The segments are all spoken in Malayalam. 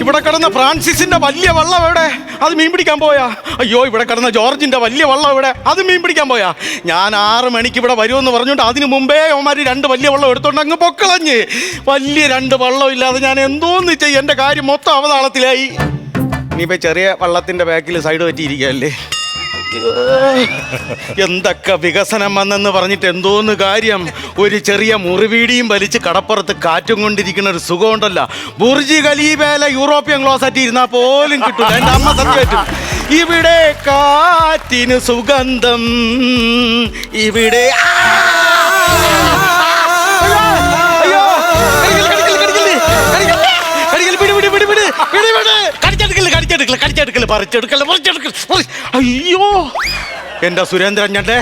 ഇവിടെ കിടന്ന ഫ്രാൻസിസിന്റെ വലിയ വള്ളം എവിടെ? അത് മീൻ പിടിക്കാൻ പോയാ. അയ്യോ ഇവിടെ കിടന്ന ജോർജിന്റെ വലിയ വള്ളം എവിടെ? അത് മീൻ പിടിക്കാൻ പോയാ. ഞാൻ ആറ് മണിക്ക് ഇവിടെ വരുമെന്ന് പറഞ്ഞുകൊണ്ട് അതിന് മുമ്പേ അവന്മാർ രണ്ട് വലിയ വള്ളം എടുത്തോണ്ട് അങ്ങ് പൊക്കളഞ്ഞ്. വലിയ രണ്ട് വള്ളം ഇല്ലാതെ ഞാൻ എന്തോന്ന് ചെയ്യും? എന്റെ കാര്യം മൊത്തം അവതാളത്തിലായി. ഇനിയിപ്പോ ചെറിയ വള്ളത്തിന്റെ ബാക്കിൽ സൈഡ് പറ്റിയിരിക്കല്ലേ എന്തൊക്കെ വികസനം വന്നെന്ന് പറഞ്ഞിട്ട് എന്തോന്ന് കാര്യം ഒരു ചെറിയ മുറിവീടിയും വലിച്ച് കടപ്പുറത്ത് കാറ്റും കൊണ്ടിരിക്കുന്ന ഒരു സുഖമുണ്ടല്ലോ ബുർജി ഖലീബേല യൂറോപ്യൻ ക്ലോസറ്റ് ഇരുന്നാ പോലും കിട്ടൂല എന്റെ അമ്മ സത്യമായിട്ടും ഇവിടെ കാറ്റിന് സുഗന്ധം ഇവിടെ അയ്യോ അയ്യോ! കടിച്ചെടുക്കൽ, കടിച്ചെടുക്കൽ, പറിച്ചെടുക്കൽ, പറിച്ചെടുക്കൽ, പറി- അയ്യോ. എന്റെ സുരേന്ദ്രൻ ഞണ്ടെ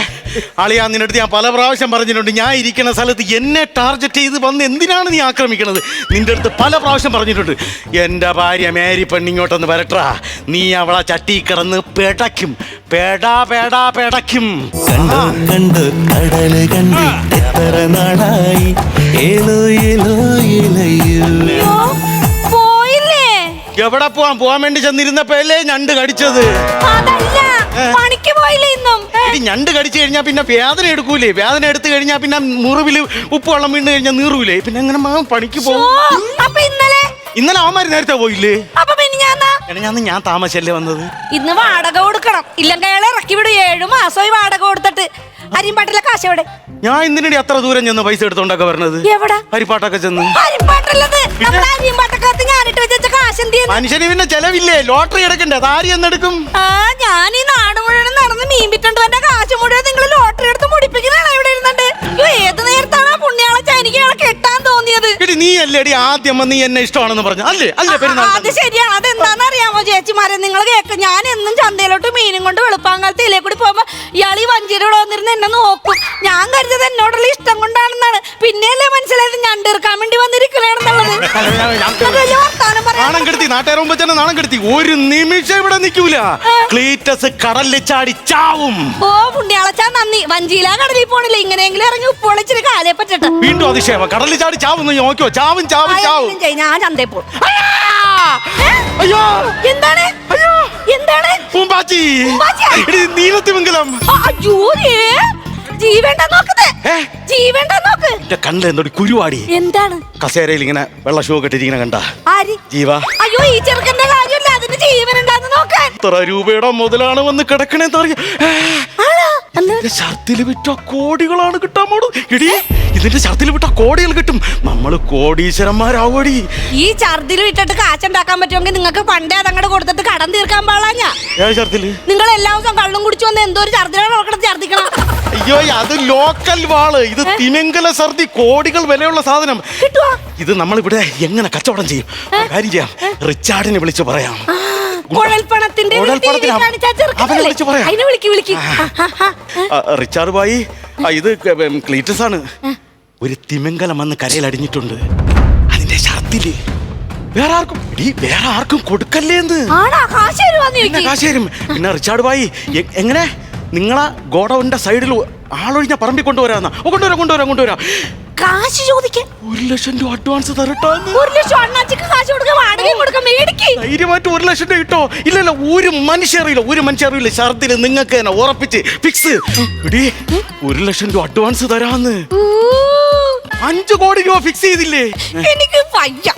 അളിയാ നിന്നെടുത്ത് ഞാൻ പല പ്രാവശ്യം പറഞ്ഞിട്ടുണ്ട് ഞാൻ ഇരിക്കുന്ന സ്ഥലത്ത് എന്നെ ടാർഗറ്റ് ചെയ്ത് വന്ന് എന്തിനാണ് നീ ആക്രമിക്കുന്നത് നിന്റെ അടുത്ത് പല പ്രാവശ്യം പറഞ്ഞിട്ടുണ്ട് എന്റെ ഭാര്യ മേരി പെണ്ണിങ്ങോട്ടൊന്ന് വരട്ടാ നീ അവളെ ചട്ടി കിടന്ന് പെടയ്ക്കും പേടാ പേടാ പെടയ്ക്കും. കണ്ടു കണ്ടു കടൽ കണ്ടി എത്ര നാളായി? ഏലോ ഏലോ ഏലയോ. എവിടെ പോവാൻ പോവാൻ വേണ്ടി ചെന്നിരുന്നപ്പോഴല്ലേ ഞണ്ട് കടിച്ചത്? അതല്ല പണിക്ക് പോയില്ല ഇന്നും? ഞണ്ട് കടിച്ചു കഴിഞ്ഞാൽ പിന്നെ വേദന എടുക്കൂലേ? വേദന എടുത്തു കഴിഞ്ഞാൽ പിന്നെ മുറിവിൽ ഉപ്പ് വെള്ളം വീണ് കഴിഞ്ഞാൽ നീറൂലേ? പിന്നെ എങ്ങനെ മാം പണിക്ക് പോകും അപ്പൊ ഇന്നലെ ഇന്നലെ അവന്മാര് നേരത്തെ പോയില്ലേ? അപ്പൊ ഞാൻ ഞാൻ ഞാൻ താമസല്ലേ വന്നത്? ഇന്ന് വാടക കൊടുക്കണം. ഇല്ലെങ്കിൽ അയാളെ ഇറക്കി വിടും. ഏഴു മാസമായി വാടക കൊടുത്തിട്ട്. അരിമ്പാട്ടിലെ കാശ് എവിടെ? ഞാൻ ഇന്നിനടി അത്ര ദൂരം ചെന്ന് പൈസ എടുത്തോണ്ടൊക്കെ വരണത്? എവിടെ? ഹരിപ്പാട്ടൊക്കെ ചെന്ന്. മനുഷ്യന് പിന്നെ ചെലവില്ലേ? ലോട്ടറി എടുക്കണ്ടേ? താരി എന്നെടുക്കും ഞാൻ ഈ നാട് മുഴുവൻ നടന്ന് മീൻ വിറ്റോണ്ട് എന്റെ കാശ് മുഴുവൻ നിങ്ങൾ ലോട്ടറി എടുത്ത് മുടിപ്പിക്കുന്നതാണ് ഇവിടെ ഇരുന്നുണ്ട്? ഏത് നേരത്താണ് പുണ്യാളെ എനിക്ക് കെട്ടാൻ തോന്നിയത്? നീ അല്ലേ എടി ആദ്യം നീ എന്നെ ഇഷ്ടമാണെന്ന് പറഞ്ഞു അല്ലേ? അല്ലേ അത് ശരിയാണ്. അതെന്താന്ന് അറിയാമോ ചേച്ചിമാരെ? നിങ്ങൾ കേക്ക് ഞാൻ എന്നും ചന്തയിലോട്ട് മീനും കൊണ്ട് വെളുപ്പാങ്കാലത്ത് ഇതിലേ കൂടി പോകുമ്പോ ഇയാൾ ഈ വഞ്ചിയുടെ വന്നിരുന്ന് എന്നെ നോക്കും. ഞാൻ കരുതത് എന്നോടുള്ള ഇഷ്ടം കൊണ്ടാണെന്നാണ്. പിന്നെയല്ലേ മനസ്സിലായത്? ഞാൻ തീർക്കാൻ വേണ്ടി വന്നിരിക്കണേന്നുള്ളത് ഒരു നിമിഷം ഇവിടെ നിൽക്കൂല. ക്ലീറ്റസ് കടലിൽ ചാടി ചാവും. ഓ പുണ്യാളച്ചാ നന്ദി. വഞ്ചിയില കടലിൽ പോണില്ല? ഇങ്ങനെയെങ്കിലും ഇറങ്ങി ഉപ്പൊളിച്ചിട്ട് കാലേ പറ്റട്ടെ. വീണ്ടും അതിശയം കടലിൽ ചാടി ചാവും നോക്കിയോ? ചാവും ചാവും ചാവും. ഞാൻ ചന്തയിൽ പോകും അയ്യോ! എന്താണ്? എന്താണ്? പൂമ്പാച്ചി നീലത്തിമംഗലം. ജീവേണ്ട നോക്ക്. എന്റെ കണ്ണിൽ എന്തോടി കുരുവാടി. എന്താണ്? കസേരയിൽ ഇങ്ങനെ വെള്ള ഷൂ കെട്ടിരിക്കുന്ന കണ്ട. ആര്? ജീവ. അയ്യോ ഈ ചെറുക്കന്റെ കാര്യമല്ല. അതിന് ജീവനുണ്ടാന്ന് നോക്കാൻ എത്ര രൂപയുടെ മുതലാണ് വന്ന് കിടക്കണേന്ന് അറിയാം? ഇതിന്റെ ഷർട്ടിൽ വിറ്റ കോടികളാണ് കിട്ടാൻ പോണു. എടി ഇതിന്റെ ഷർട്ടിൽ വിട്ട കോടികൾ കിട്ടും. നമ്മൾ കോടീശ്വരന്മാരാവടി. ഈ ഛർദിൽ വിട്ടിട്ട് കാച്ചുണ്ടാക്കാൻ പറ്റുമെങ്കിൽ നിങ്ങൾക്ക് പണ്ടേ അതങ്ങോട്ട് കൊടുത്തിട്ട് കടം തീർക്കാൻ ഷർട്ടിൽ നിങ്ങൾ എല്ലാ ദിവസവും കള്ളും കുടിച്ചു വന്ന് എന്തോ ഒരു ഛർദിലാണ് നോക്കണം ഛർദിക്കണം. അയ്യോ അത് ലോക്കൽ വാൾ. ഇത് തിമിംഗല സർദി കോടികൾ വിലയുള്ള സാധനം. കിട്ടുവാ? ഇത് നമ്മളിവിടെ എങ്ങനെ കച്ചവടം ചെയ്യും? കാര്യം ചെയ്യാം. റിച്ചാർഡിനെ വിളിച്ചു പറയാം. കുഴൽപ്പണത്തിന്റെ ഒരു കുഴൽപ്പണത്തിന് TV കാണിച്ച ആ അവനെ വിളിച്ച് പറയാം. അതിനെ വിളിക്ക് വിളിക്ക്. ആ, റിച്ചാർഡ് ബായി ആ, ഇത് ക്ലീറ്റസ് ആണ്. ഒരു തിമിംഗലം വന്ന് കരയിൽ അടിഞ്ഞിട്ടുണ്ട്. അതിന്റെ ഷർട്ടിൽ വേറെ ആർക്കും എടീ, വേറെ ആർക്കും കൊടുക്കല്ലേ എന്ന് ആണാ? കാശ് തരുവാന്ന് പിന്നെ ചോദിക്കും. കാശ് തരും. പിന്നെ റിച്ചാർഡ് ബായി എ- എങ്ങനെ? നിങ്ങളെ ഗോഡൌണിന്റെ സൈഡിൽ ആളൊഴിഞ്ഞ പറമ്പിൽ കൊണ്ടുവരാന്നാ. ഓ കൊണ്ടുവരാം കൊണ്ടുവരാം കൊണ്ടുവരാം. കാശ് ചോദിക്കാൻ. ഒരു ലക്ഷം രൂപ അഡ്വാൻസ് തരട്ടോ ഒരു ലക്ഷം അണ്ണാച്ചിക്ക് കാശ് കൊടുക്കാൻ വാടകയും കൊടുക്കാൻ മേടിക്ക്. ധൈര്യമായിട്ട് ഒരു ലക്ഷം രൂപ കിട്ടോ ഇല്ലല്ല ഒരു മനുഷ്യ അറിയില്ല ഒരു മനുഷ്യ അറിയില്ല. ഷർട്ടിൽ നിങ്ങൾക്ക് തന്നെ ഉറപ്പിച്ച് ഫിക്സ് ഒരു ലക്ഷം രൂപ അഡ്വാൻസ് തരാന്ന്. അഞ്ചു കോടി രൂപ ഫിക്സ് ചെയ്തില്ലേ? എനിക്ക് വയ്യ.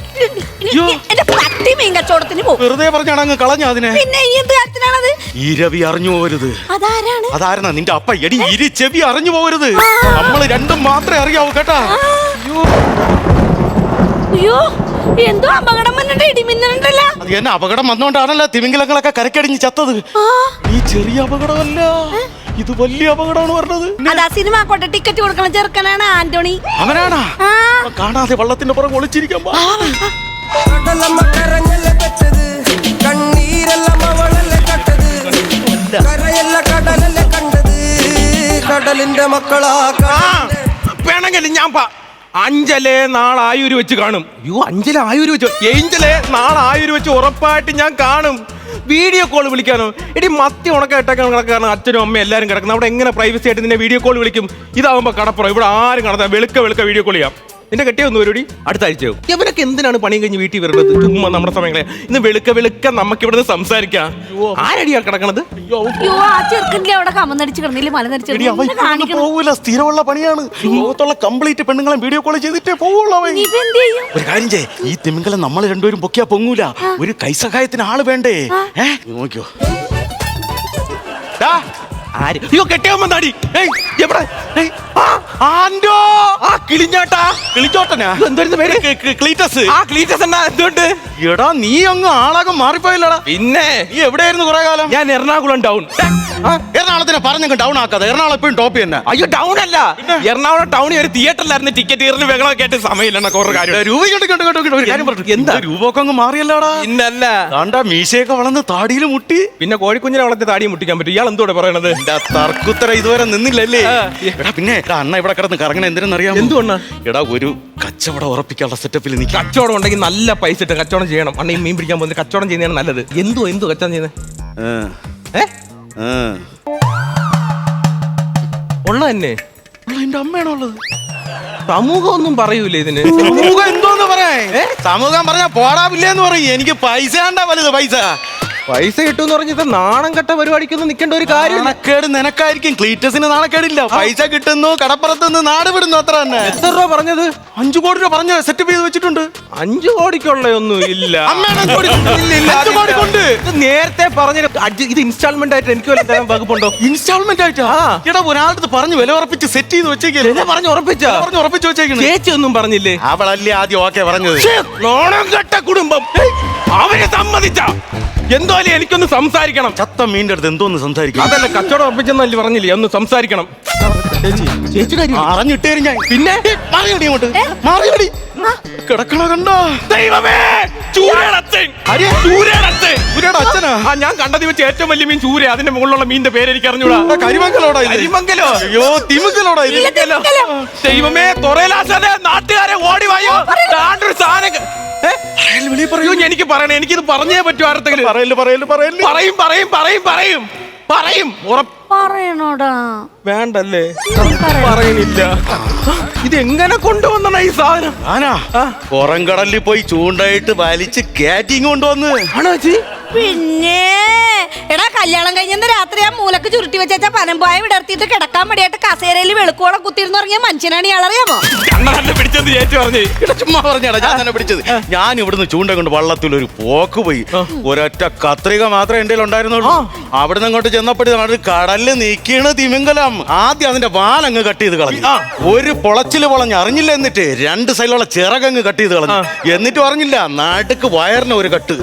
എന്റെ പട്ടി മീൻ കച്ചവടത്തിന് പോകും. വെറുതെ പറഞ്ഞാണ് അങ്ങ് കളഞ്ഞ അതിനെ. പിന്നെ ഈ എന്ത് കാര്യത്തിനാണത്? ഈ രവി അറിഞ്ഞു പോകരുത് അതാരാണ്? അതാരണ നിന്റെ അപ്പ. എടി ഇരി ചെവി അറിഞ്ഞു പോകരുത് നമ്മൾ രണ്ടും മാത്രമേ അറിയാവൂ കേട്ടാ? അയ്യോ. എന്തോ അപകടം വന്നിട്ട് അത് എന്നെ അപകടം വന്നോണ്ടാണല്ലോ തിമിംഗലങ്ങളൊക്കെ കരക്കടിഞ്ഞ് ചത്തത്. ഈ ചെറിയ അപകടമല്ല. ഇത് വലിയ അപകടമാണ് പറഞ്ഞത്. അതാ സിനിമ കോട്ടെ ടിക്കറ്റ് കൊടുക്കണ ചെറുക്കനാണ് ആന്റണി. അവനാണാ? കാണാതെ വള്ളത്തിന്റെ പുറകെ ഒളിച്ചിരിക്കാൻ കടലിന്റെ മക്കളാ ആ, വേണമെങ്കിൽ ഞാൻ പ- അഞ്ചലെ നാളെ ആയൂര് വെച്ച് കാണും. അയ്യോ അഞ്ചലെ ആയൂര് വെച്ച് ഏഞ്ചലെ നാളെ ആയൂര് വെച്ച് ഉറപ്പായിട്ട് ഞാൻ കാണും. വീഡിയോ കോൾ വിളിക്കാനോ? എടി മത്തി ഉണക്ക കിടക്കാണ് അച്ഛനും അമ്മയും എല്ലാവരും കിടക്കുന്നത് അവിടെ എങ്ങനെ പ്രൈവസി ആയിട്ട് നിന്നെ വീഡിയോ കോൾ വിളിക്കും? ഇതാവുമ്പോൾ കടപ്പുറം. ഇവിടെ ആരും കടത്താം വെളുക്ക വെളുക്ക വീഡിയോ കോൾ ചെയ്യാം. നിന്റെ കെട്ടിയ ഒന്ന് വരൂടി. അടുത്ത ആഴ്ചയോ ഇവരൊക്കെ എന്തിനാണ് പണിയും കഴിഞ്ഞ് വീട്ടിൽ വരുന്നത്? ചുമ്മാ നമ്മുടെ സമയങ്ങളെ. ഇന്ന് വെളുക്ക വെളുക്ക നമുക്ക് ഇവിടെ സംസാരിക്കാം. ആരടിയാ കിടക്കണത്? അയ്യോ. ആ ചെറുക്കനിലെ അവിടെ കമന്നടിച്ച് കിടന്നില്ല മലനടിച്ച് കാണിക്കണം. പോവൂല. സ്ഥിരമുള്ള പണിയാണ്. ലോകത്തുള്ള കംപ്ലീറ്റ് പെണ്ണുങ്ങളെ വീഡിയോ കോൾ ചെയ്തിട്ടേ പോവുള്ളൂ അവൻ. ഇനിയിപ്പോ എന്ത് ചെയ്യും? ഒരു കാര്യം ചെയ് ഈ തിമിംഗലം നമ്മൾ രണ്ടുപേരും പൊക്കിയാ പൊങ്ങൂല. ഒരു കൈസഹായത്തിന് ആൾ വേണ്ടേ? ഏ? നോക്കിയോ? ആര്? അയ്യോ കെട്ടിയവൻ വന്നാടി. ഏയ്, എവിടെ? ഏയ്, ആ, ആൻഡോ ആ കിളിഞ്ഞാട്ടാ. കിളിച്ചോട്ടനാ എന്തായിരുന്നു പേര്? ക്ലീറ്റസ്. ആ ക്ലീറ്റസ് എന്നാ എന്തുകൊണ്ട് എടാ നീ അങ്ങ് ആളാകെ മാറിപ്പോയില്ലടാ. പിന്നെ? നീ എവിടെയായിരുന്നു കുറെ കാലം? ഞാൻ എറണാകുളം ഡൗൺ എറണാകുളത്തിനെ പറഞ്ഞു ഡൗൺ ആക്കാതെ. എറണാകുളം എപ്പോഴും ടോപ്പ് തന്നെ. അയ്യോ ഡൗൺ അല്ല. എറണാകുളം ടൗണിൽ ഒരു തിയേറ്ററിലായിരുന്നു ടിക്കറ്റ് കയറുന്ന ബഹളമൊക്കെ ആയിട്ട് സമയമില്ല കുറെ കാര്യം. രൂപ എന്താ? രൂപമൊക്കെ അങ്ങ് മാറിയല്ലോടാ. ഇന്നല്ല. താണ്ടാ മീശയൊക്കെ വളർന്ന് താടിയിൽ മുട്ടി. പിന്നെ കോഴിക്കുഞ്ഞിനെ വളർത്തി താടി മുട്ടിക്കാൻ പറ്റും. ഇയാൾ എന്തോടെ പറയണത്? തർക്കുത്തര ഇതുവരെ നിന്നില്ലല്ലേ? എടാ പിന്നെ അണ്ണ ഇവിടെ കിടന്ന് കറങ്ങണ എന്തിനെന്നറിയാം എന്തുകൊണ്ടാ? എടാ ഒരു കച്ചവടം ഉറപ്പിക്കാനുള്ള സെറ്റപ്പിൽ നീ കച്ചവടം ഉണ്ടെങ്കിൽ നല്ല പൈസ ഇട്ട് കച്ചവടം ചെയ്യണം. അണ്ണ ഈ മീൻ പിടിക്കാൻ പോകുന്നത് കച്ചവടം ചെയ്യുന്നതാണ് നല്ലത്. എന്തോ എന്തോ കച്ചവടം ചെയ്യുന്നത്? ഏ? ഉള്ള തന്നെ എന്റെ അമ്മയാണോ ഉള്ളത്? സമൂഹം ഒന്നും പറയൂലേ ഇതിന്? സമൂഹം എന്തോന്ന് പറയാ? സമൂഹം പറഞ്ഞാ പോടാവില്ലെന്ന് പറയും. എനിക്ക് പൈസ കണ്ടാ വലുത് പൈസ. പൈസ കിട്ടുമെന്ന് പറഞ്ഞത് നാണം കെട്ട പരിപാടിക്കൊന്നും നിൽക്കേണ്ട ഒരു കാര്യം നാണക്കേട് നിനക്കായിരിക്കും. ക്ലീറ്റസിന് നാണക്കേടില്ല. പൈസ കിട്ടുന്നു കടപ്പുറത്ത് നിന്ന് നാട് വിടുന്നു അത്ര തന്നെ. എത്ര രൂപ പറഞ്ഞത്? അഞ്ചു കോടി രൂപ പറഞ്ഞു സെറ്റപ്പ് ചെയ്ത് വെച്ചിട്ടുണ്ട്. അഞ്ചു കോടിക്കുള്ള ഒന്നും ഇല്ല. അമ്മയാണ് അഞ്ച് കോടി കൊണ്ട്. ഇല്ല, ഇല്ല, അഞ്ച് കോടി കൊണ്ട്. ഇത് നേരത്തെ പറഞ്ഞു ഇത് ഇൻസ്റ്റാൾമെന്റ് ആയിട്ട് എനിക്ക് വല്ല തരാൻ വകുപ്പുണ്ടോ? ഇൻസ്റ്റാൾമെന്റ് ആയിട്ട്? ആ. എടാ ഒരാളുടെ പറഞ്ഞു വില ഉറപ്പിച്ച് സെറ്റ് ചെയ്ത് വെച്ചേക്കില്ലേ? എന്നെ പറഞ്ഞു ഉറപ്പിച്ച? പറഞ്ഞു ഉറപ്പിച്ച് വെച്ചേക്കുന്നു ചേച്ചി ഒന്നും പറഞ്ഞില്ലേ? അവളല്ലേ ആദ്യം ഓക്കെ പറഞ്ഞത്. ഛേ, നാണം കെട്ട കുടുംബം. അവരെ സമ്മതിച്ച. എന്തോലെ എനിക്കൊന്ന് സംസാരിക്കണം ചത്ത മീന്റെ അടുത്ത് എന്തോന്ന് സംസാരിക്കണം അതല്ല കച്ചവടം ഉറപ്പിച്ചെന്നല്ലേ പറഞ്ഞില്ലേ ഒന്ന് സംസാരിക്കണം ചേച്ചി അറിഞ്ഞിട്ടേ ഞാൻ പിന്നെ മാറിയോടി ഇങ്ങോട്ട് മാറിയോടി കിടക്കണ കണ്ടോ? ദൈവമേ ചൂരടച്ചൻ. ആര്? ചൂരടച്ചൻ. ഇവരുടെ അച്ഛനാ? ആ ഞാൻ കണ്ടത് വെച്ച് ഏറ്റവും വലിയ മീൻ ചൂര അതിന്റെ മുകളിലുള്ള മീനിന്റെ പേര് എനിക്ക് അറിഞ്ഞൂടാ ഇത്. കരിമംഗലോ അയ്യോ തിമുക്കലോടാ ഇത്. ഇല്ല, ദൈവമേ തൊറയിലാശാനെ നാട്ടുകാരെ ഓടി വായോ? താണ്ടൊരു സാധനം ഏ? അയ്യോ എനിക്ക് പറയണേ എനിക്കിത് പറഞ്ഞേ പറ്റൂ ആരത്തെങ്കിലും പറയൽ പറയൽ പറയൽ പറയും പറയും പറയും പറയും. പറയും. പറയണോടാ. വേണ്ടല്ലേ? പറയണം. പറയണില്ല. ഇത് എങ്ങനെ കൊണ്ടുവന്നാ ഈ സാധനം? ആനാ കടലിൽ പോയി ചൂണ്ടായിട്ട് വലിച്ച് കാറ്റിങ് കൊണ്ടുവന്ന്. ആണോ ചേച്ചി? പിന്നെ എടാ കല്യാണം കഴിഞ്ഞ രാത്രി ആ മൂലക്ക് ചുരുട്ടി വെച്ചാ പനമ്പായ വിടർത്തിയിട്ട് കിടക്കാൻ മടിയായിട്ട് കസേരയിൽ വെളുക്കോളം കുത്തിരുന്ന് ഇറങ്ങിയ മനുഷ്യനാണ് ഇയാളറിയാമോ അറിയാമോ പിടിച്ചത് ചേച്ചി പറഞ്ഞു. എടാ, ചുമ്മാ പറഞ്ഞാടാ ഞാൻ തന്നെ പിടിച്ചത്. ഞാൻ ഇവിടുന്ന് ചൂണ്ട കൊണ്ട് വള്ളത്തിൽ ഒരു പോക്ക് പോയി. ഒരൊറ്റ കത്രിക മാത്രമേ എന്റെ ഉണ്ടായിരുന്നുള്ളൂ. അവിടുന്ന് ഇങ്ങോട്ട് ചെന്നപ്പോഴേ കടലിൽ നീക്കിയാണ് തിമിംഗലം. ആദ്യം അതിന്റെ വാലങ്ങ് കട്ട് ചെയ്ത് കളഞ്ഞു. ഒരു പൊളച്ചിൽ പൊളഞ്ഞ് അറിഞ്ഞില്ല എന്നിട്ട് രണ്ട് സൈഡിലുള്ള ചിറകങ്ങ് കട്ട് ചെയ്ത് കളഞ്ഞു. എന്നിട്ട് അറിഞ്ഞില്ല നാട്ടുക്ക് വയറിന് ഒരു കട്ട്.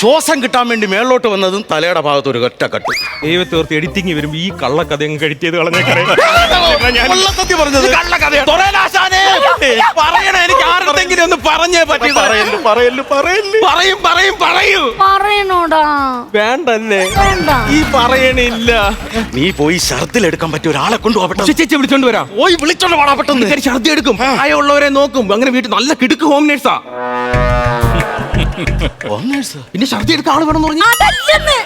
ശ്വാസം കിട്ടാൻ വേണ്ടി മേളിലോട്ട് വന്നതും തലയുടെ ഭാഗത്ത് ഒരു ഒറ്റ കട്ട്. ദൈവത്തെ ഓർത്ത് എഡിറ്റിംഗ് വരുമ്പോ ഈ കള്ളക്കഥ അങ്ങ് എഡിറ്റ് ചെയ്ത് കളഞ്ഞേക്കറേ കൊള്ളസത്യം പറഞ്ഞത്. പറയണ എനിക്ക് ആരുടെങ്കിലും ഒന്ന് പറഞ്ഞേ പറ്റി. പറയൽ പറയൽ പറയൽ. പറയും പറയും പറയൂ. പറയണോടാ. വേണ്ടല്ലേ? ഈ പറയണില്ല. നീ പോയി ഷർദ്ദിൽ എടുക്കാൻ പറ്റിയ ഒരാളെ കൊണ്ടുപോകട്ടെ ചേച്ചി വിളിച്ചോണ്ട് വരാം. പോയി വിളിച്ചോണ്ട് വാടാ പെട്ടെന്ന്. ഛർദി എടുക്കും. ആയുള്ളവരെ നോക്കും. അങ്ങനെ വീട്ടിൽ നല്ല കിടുക്ക് ഹോം നേഴ്സാ പിന്നെ ഛർദി എടുക്കാൻ ആൾ വേണം പറഞ്ഞു.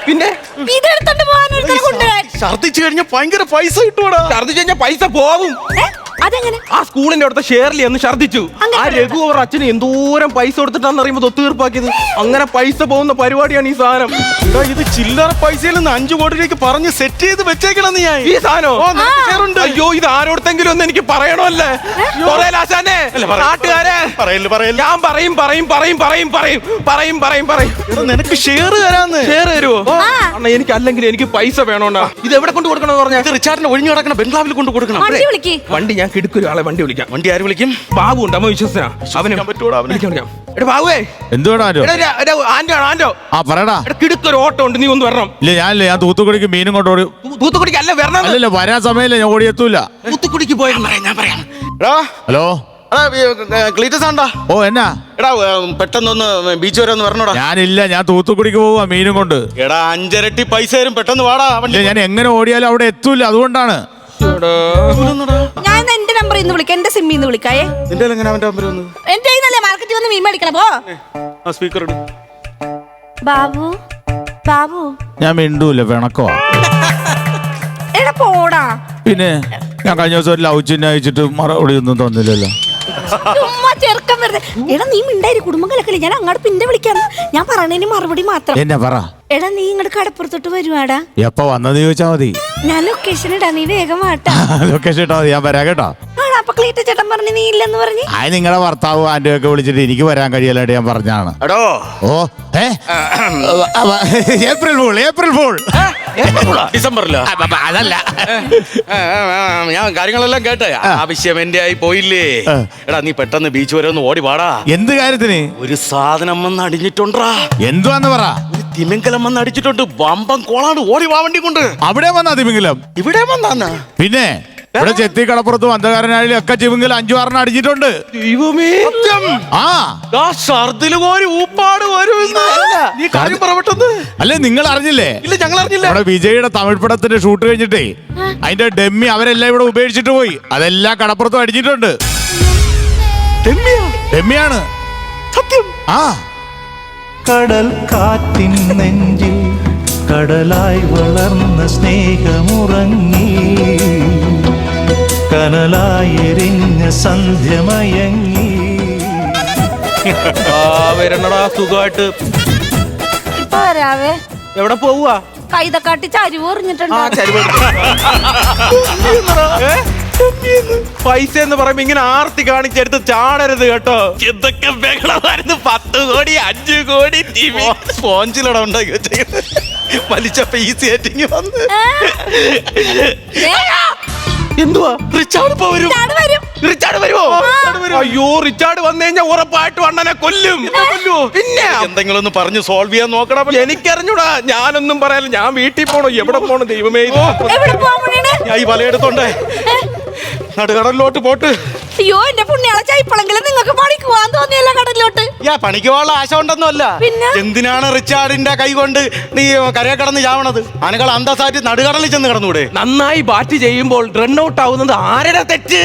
പിന്നെ? ഇതെടുത്തോണ്ട് പോകാൻ കൊണ്ടുവരാൻ. ഛർദിച്ചു കഴിഞ്ഞാൽ ഭയങ്കര പൈസ കിട്ടുവാടാ. ഛർദിച്ചു കഴിഞ്ഞാൽ പൈസ പോവും ഏ? അതെങ്ങനെ? ആ സ്കൂളിന്റെ അടുത്ത ഷെയർലി എന്ന് ഛർദിച്ചു ആ രഘു അവർ അച്ഛന് എന്തോരം പൈസ കൊടുത്തിട്ടാന്ന് അറിയുമ്പോ തൊത്ത് തീർപ്പാക്കിയത് അങ്ങനെ പൈസ പോകുന്ന പരിപാടിയാണ് ഈ സാധനം. എടാ, ഇത് ചില്ലറ പൈസയിൽ നിന്ന് അഞ്ചു കോടിയിലേക്ക് പറഞ്ഞ് സെറ്റ് ചെയ്ത് വെച്ചേക്കണം നീ ഈ സാധനം? ഓ, നിനക്ക് share അയ്യോ ഇത് ആരോടത്തെങ്കിലും ഒന്ന് എനിക്ക് പറയണമല്ലേ? കൊറേലാശാനെ പറ. നാട്ടുകാരെ. പറയൽ പറയല്ലേ. ഞാൻ പറയും പറയും പറയും പറയും പറയും പറയും പറയും പറയും. എടാ, നിനക്ക് ഷെയർ തരാന്ന്. ഷെയർ തരുമോ അണ്ണാ എനിക്ക് അല്ലെങ്കിൽ എനിക്ക് പൈസ വേണോണ്ടാ. ഇത് എവിടെ കൊണ്ട് കൊടുക്കണമെന്ന് പറഞ്ഞാ? ഇത് റിച്ചാർഡിനെ ഒഴിഞ്ഞു കിടക്കണ ബംഗ്ലാവിൽ കൊണ്ട് കൊടുക്കണം വണ്ടി വിളിക്ക്. വണ്ടി ഞാൻ കിടക്കൊരു ആളെ വണ്ടി വിളിക്കാം. വണ്ടി ആര് വിളിക്കും? ബാബു ഉണ്ട് അമ്മ വിശ്വസനാ അവന് പറ്റൂടാ അവനെ. വിളിക്കാം വിളിക്കാം. എടാ ബാബുവേ. കിടുക്കൊരു ഓട്ടം ഉണ്ട് നീ ഒന്ന് വരണം. ഇല്ല ഞാനില്ല ഞാൻ തൂത്തുക്കുടിക്ക് മീനും കൊണ്ട് ഓടി തൂത്തുക്കുടിക്ക് അല്ല വരണം. അല്ലല്ല വരാൻ സമയമില്ല ഞാൻ ഓടിയെത്തൂല. തൂത്തുക്കുടിക്ക് പോയെന്ന് പറയാം ഹലോ? എടാ, ഹലോ ഏ, ക്ലീറ്റസ് ആണ്ടാ? ഓ എന്നാ? എടാ പെട്ടെന്നൊന്ന് ബീച്ച് വരെ ഒന്ന് വരണോടാ. ഞാനില്ല ഞാൻ തൂത്തുക്കുടിക്ക് പോവാ മീനും കൊണ്ട്. എടാ അഞ്ചരട്ടി പൈസ തരും പെട്ടെന്ന് വാടാ ഞാൻ എങ്ങനെ ഓടിയാലും അവിടെ എത്തൂല അതുകൊണ്ടാണ്. നിന്ന് വിളിക്കാം. എന്റെ സിമ്മി നിന്ന് വിളിക്കായേ നിന്റെ എങ്ങനെ അവന്റെ നമ്പർ വന്നത്? എന്റെ കയ്യിൽ മാർക്കറ്റിൽ വന്ന് മീൻ മേടിക്കണം പോ. ആ സ്പീക്കർ ഇട്. ബാബു ബാബു. ഞാൻ മിണ്ടൂല വെണക്കോ എടാ പോടാ. പിന്നെ ഞാൻ കഴിഞ്ഞ ദിവസം ഒരു ലവ് ചിഹ്നം അയച്ചിട്ട് മറുപടി ഒന്നും തന്നില്ലല്ലോ. ചുമ്മാ ചെറുക്കം വെറുതെ. എടാ നീ മിണ്ടായി കുടുംബം കലക്കല്ലേ ഞാൻ അങ്ങോട്ട് പിന്നെ ഞാൻ പറയണതിന് മറുപടി മാത്രം. എന്നെ പറ. എടാ നീ ഇങ്ങോട്ട് കടപ്പുറത്തോട്ട് വരുവാടാ. എപ്പോ വന്നത് ചോദിച്ചാ മതി. ഞാൻ ലൊക്കേഷൻ ഇടാ നീ വേഗം വാട്ടാ ലൊക്കേഷൻ ഇട്ടാ മതി. ഞാൻ വരാം കേട്ടോ. അപ്പൊ ക്ലീറ്റ ചേട്ടൻ പറഞ്ഞു നീ ഇല്ലെന്ന് പറഞ്ഞ്? ആ നിങ്ങളെ ഭർത്താവ് ആന്റി ഒക്കെ വിളിച്ചിട്ട് എനിക്ക് വരാൻ കഴിയല്ലായിട്ട് ഞാൻ പറഞ്ഞാണ്. എടോ. ഓ ഏ? April fool April fool. ഡിസംബറിലോ? അതല്ല. ഞാൻ കാര്യങ്ങളെല്ലാം കേട്ടെ. ആവശ്യം എന്റെ ആയി പോയില്ലേ. എടാ നീ പെട്ടെന്ന് ബീച്ച് വരെ ഒന്ന് ഓടി പാടാ എന്ത് കാര്യത്തിന്? ഒരു സാധനം വന്ന് അടിഞ്ഞിട്ടുണ്ടാ എന്തുവാന്ന് പറ. തിമിംഗലം തിമിങ്കലം വന്ന് അടിച്ചിട്ടുണ്ട്. വമ്പം കോളാണ് ഓടി വാ വണ്ടി കൊണ്ട് അവിടെ വന്നാ തിമിംഗലം. ഇവിടെ വന്നാന്ന്? പിന്നെ? ഇവിടെ ചെത്തി കടപ്പുറത്തും അന്ധകാരനായാലും ഒക്കെ ചിമിംഗലം അഞ്ചു ആറിന് അടിഞ്ഞിട്ടുണ്ട് ദൈവമേ ആ. കോരി ഊപ്പാട് വരുമെന്ന് നീ കാര്യം പറവട്ടെന്ന് അല്ലേ നിങ്ങൾ അറിഞ്ഞില്ലേ ഇല്ല ഞങ്ങൾ അറിഞ്ഞില്ല നമ്മുടെ വിജയുടെ തമിഴ് പടത്തിന്റെ ഷൂട്ട് കഴിഞ്ഞിട്ടേ അതിന്റെ ഡെമ്മി അവരെല്ലാം ഇവിടെ ഉപേക്ഷിച്ചിട്ട് പോയി. അതെല്ലാം കടപ്പുറത്തും അടിഞ്ഞിട്ടുണ്ട് ഡെമ്മിയാണ്. സത്യം? ആ. കടൽ കാറ്റിൻ നെഞ്ചിൽ കടലായി വളർന്ന സ്നേഹമുറങ്ങി. കനലായി എരിഞ്ഞ സന്ധ്യമയങ്ങി. ആ വരണടാ സുഖമായിട്ട്. ഇപ്പൊ വരാവേ. എവിടെ പോവുക കൈതക്കാട്ടി ചരിവ് എറിഞ്ഞിട്ടുണ്ട് പൈസ എന്ന് പറയുമ്പോ ഇങ്ങനെ ആർത്തി കാണിച്ചെടുത്ത് ചാടരുത് കേട്ടോ. എന്തൊക്കെ ബഹളമായിരുന്നു. പത്ത് കോടി അഞ്ചു കോടി സ്പോഞ്ചിലട ഉണ്ടാക്കി വെച്ചേക്കുന്നത് വലിച്ചപ്പോ ഈസി ആയിട്ടിങ്ങി വന്ന്. എന്തുവാ? റിച്ചാർഡ് ഇപ്പൊ വരും. വരും. റിച്ചാർഡ് വരുമോ അയ്യോ റിച്ചാർഡ് വന്നു കഴിഞ്ഞാൽ ഉറപ്പായിട്ടും അണ്ണനെ കൊല്ലും. കൊല്ലുവോ പിന്നെ? എന്തെങ്കിലും ഒന്ന് പറഞ്ഞു സോൾവ് ചെയ്യാൻ നോക്കണം എനിക്കറിഞ്ഞൂടാ ഞാനൊന്നും പറയാല്ല ഞാൻ വീട്ടിൽ പോണോ? എവിടെ പോണോ? ദൈവമേ ഞാൻ ഈ വലയെടുത്തോണ്ടേ നടുകടലിലോട്ട് പോട്ട്. അയ്യോ എന്റെ പുണ്യാളച്ച ഇപ്പോഴെങ്കിലും നിങ്ങൾക്ക് പണിക്ക് പോവാൻ തോന്നിയല്ല കടലിലോട്ട്. യാ പണിക്ക് പോകാനുള്ള ആശ ഉണ്ടെന്നല്ല പിന്നെ? എന്തിനാണ് റിച്ചാർഡിന്റെ കൈ കൊണ്ട് നീ കരയെ കടന്ന് ചാവണത് ആനകൾ അന്തസാറ്റി നടുകടലിൽ ചെന്ന് കിടന്നൂടെ നന്നായി ബാറ്റ് ചെയ്യുമ്പോൾ റൺ ഔട്ട് ആവുന്നത് ആരുടെ തെറ്റ്.